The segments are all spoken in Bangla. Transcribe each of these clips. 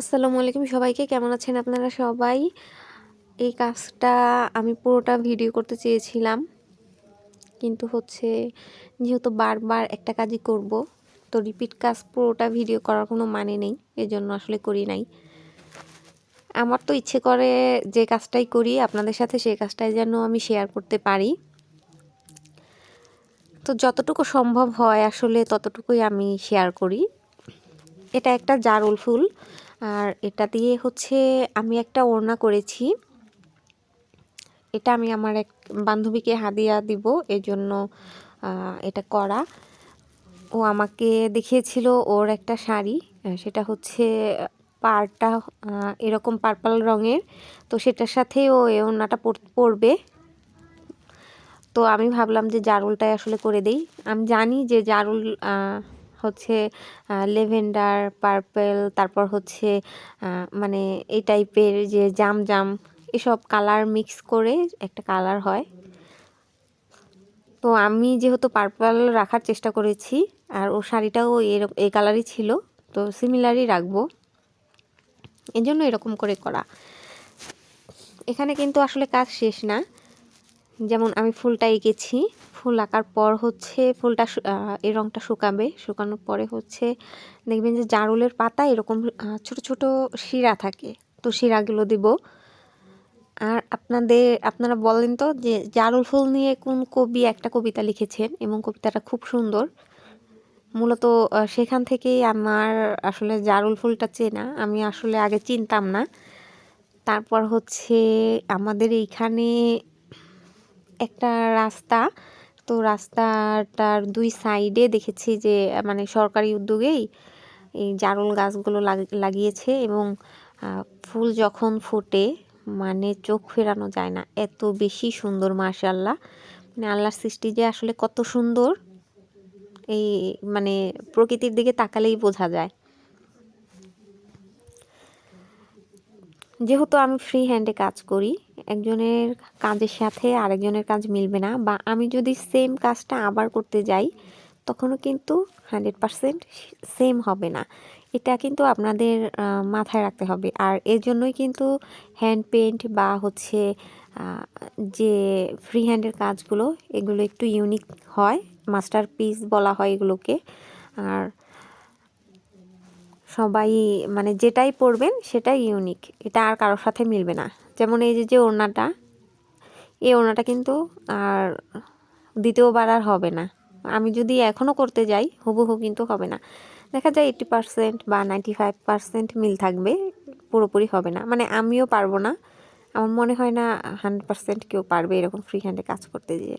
আসসালামু আলাইকুম সবাইকে, কেমন আছেন আপনারা সবাই? এই কাজটা আমি পুরোটা ভিডিও করতে চেয়েছিলাম, কিন্তু হচ্ছে যেহেতু বারবার একটা কাজই করব, তো রিপিট কাজ পুরোটা ভিডিও করার কোনো মানে নেই, এজন্য আসলে করি নাই। আমার তো ইচ্ছে করে যে কাজটাই করি, আপনাদের সাথে সেই কাজটাই যেন আমি শেয়ার করতে পারি। তো যতটুকু সম্ভব হয় আসলে ততটুকুই আমি শেয়ার করি। এটা একটা জারুল ফুল। আর এটা দিয়ে হচ্ছে আমি একটা ওড়না করেছি। এটা আমি আমার এক বান্ধবীকে হাদিয়া দিব এই জন্য এটা করা। ও আমাকে দেখিয়েছিল ওর একটা শাড়ি সেটা হচ্ছে পাড়টা এরকম পার্পল রঙের, তো সেটার সাথে ও এ ওড়নাটা পরবে। তো আমি ভাবলাম যে জারুলটাই আসলে করে দেই। আমি জানি যে জারুল হচ্ছে লেভেন্ডার, পার্পেল, তারপর হচ্ছে মানে এই টাইপের যে জাম জাম, এসব কালার মিক্স করে একটা কালার হয়। তো আমি যেহেতু পার্পল রাখার চেষ্টা করেছি, আর ও শাড়িটাও এই কালারই ছিল, তো সিমিলারই রাখব। এই জন্য এরকম করে করা। এখানে কিন্তু আসলে কাজ শেষ না। যেমন আমি ফুলটা এঁকেছি ফুল আঁকার পর হচ্ছে ফুলটা এই রঙটা শুকাবে। শুকানোর পরে হচ্ছে দেখবেন যে জারুলের পাতা এরকম ছোট ছোট শিরা থাকে। তো শিরাগুলো দিব। আর আপনাদের, আপনারা বলেন তো যে জারুল ফুল নিয়ে কোন কবি একটা কবিতা লিখেছেন এবং কবিতাটা খুব সুন্দর। মূলত সেখান থেকেই আমার আসলে জারুল ফুলটা চেনা। আমি আসলে আগে চিনতাম না। তারপর হচ্ছে আমাদের এইখানে একটা রাস্তা তো রাস্তাটার দুই সাইডে দেখেছি যে মানে সরকারি উদ্যোগেই এই জারুল গাছগুলো লাগিয়েছে এবং ফুল যখন ফোটে মানে চোখ ফেরানো যায় না। এত বেশি সুন্দর মাশাল্লাহ মানে আল্লাহর সৃষ্টি যে আসলে কত সুন্দর, এই মানে প্রকৃতির দিকে তাকালেই বোঝা যায়। যেহেতু আমি ফ্রি হ্যান্ডে কাজ করি, একজনের কাজের সাথে আরেকজনের কাজ মিলবে না বা আমি যদি সেম কাজটা আবার করতে যাই, তখনও কিন্তু হান্ড্রেড পারসেন্ট সেম হবে না। এটা কিন্তু আপনাদের মাথায় রাখতে হবে। আর এর জন্যই কিন্তু হ্যান্ড পেন্ট বা হচ্ছে যে ফ্রি হ্যান্ডের কাজগুলো, এগুলো একটু ইউনিক হয়। মাস্টার পিস বলা হয় এগুলোকে। আর সবাই মানে যেটাই পরবেন সেটাই ইউনিক এটা আর কারোর সাথে মিলবে না। যেমন এই যে যে ওড়নাটা, এই ওড়নাটা কিন্তু আর দ্বিতীয়বার আর হবে না। আমি যদি এখনও করতে যাই, হুবহু কিন্তু হবে না। দেখা যায় এইটি পারসেন্ট বা নাইনটি ফাইভ পারসেন্ট মিল থাকবে, পুরোপুরি হবে না। মানে আমিও পারব না। আমার মনে হয় না হান্ড্রেড পারসেন্ট কেউ পারবে এরকম ফ্রি হ্যান্ডে কাজ করতে গিয়ে।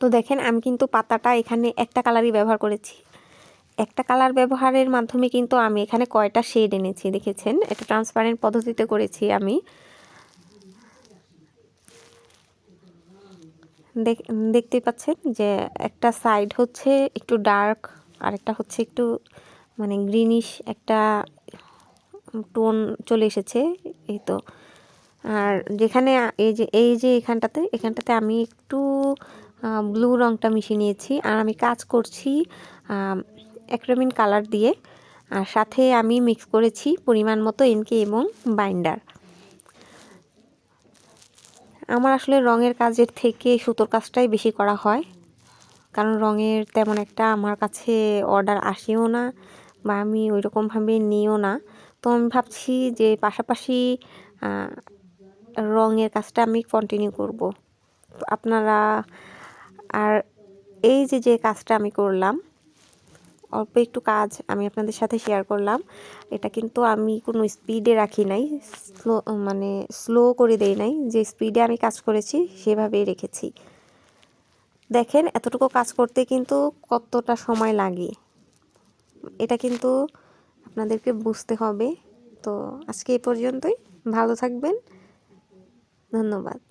তো দেখেন, আমি কিন্তু পাতাটা এখানে একটা কালারই ব্যবহার করেছি। একটা কালার ব্যবহারের মাধ্যমে কিন্তু আমি এখানে কয়টা শেড এনেছি, দেখেছেন? এটা ট্রান্সপারেন্ট পদ্ধতিতে করেছি আমি। দেখতেই পাচ্ছেন যে একটা সাইড হচ্ছে একটু ডার্ক আর একটা হচ্ছে একটু মানে গ্রিনিশ একটা টোন চলে এসেছে, এই তো। আর যেখানে এই যে এই যে এখানটাতে এখানটাতে আমি একটু ব্লু রঙটা মিশিয়ে নিয়েছি। আর আমি কাজ করছি অ্যাক্রোমিন কালার দিয়ে। আর সাথে আমি মিক্স করেছি পরিমাণ মতো এনকে এবং বাইন্ডার। আমার আসলে রঙের কাজের থেকে সুতোর কাজটাই বেশি করা হয়। কারণ রঙের তেমন একটা আমার কাছে অর্ডার আসেও না বা আমি ওই রকমভাবে নিও না। তো আমি ভাবছি যে পাশাপাশি রঙের কাজটা আমি কন্টিনিউ করব। আপনারা, আর এই যে যে কাজটা আমি করলাম অল্প একটু কাজ আমি আপনাদের সাথে শেয়ার করলাম। এটা কিন্তু আমি কোনো স্পিডে রাখি নাই। স্লো মানে স্লো করে দেই নাই। যে স্পিডে আমি কাজ করেছি, সেভাবেই রেখেছি। দেখেন, এতটুকু কাজ করতে কিন্তু কতটা সময় লাগে। এটা কিন্তু আপনাদেরকে বুঝতে হবে। তো আজকে এই পর্যন্তই। ভালো থাকবেন। ধন্যবাদ।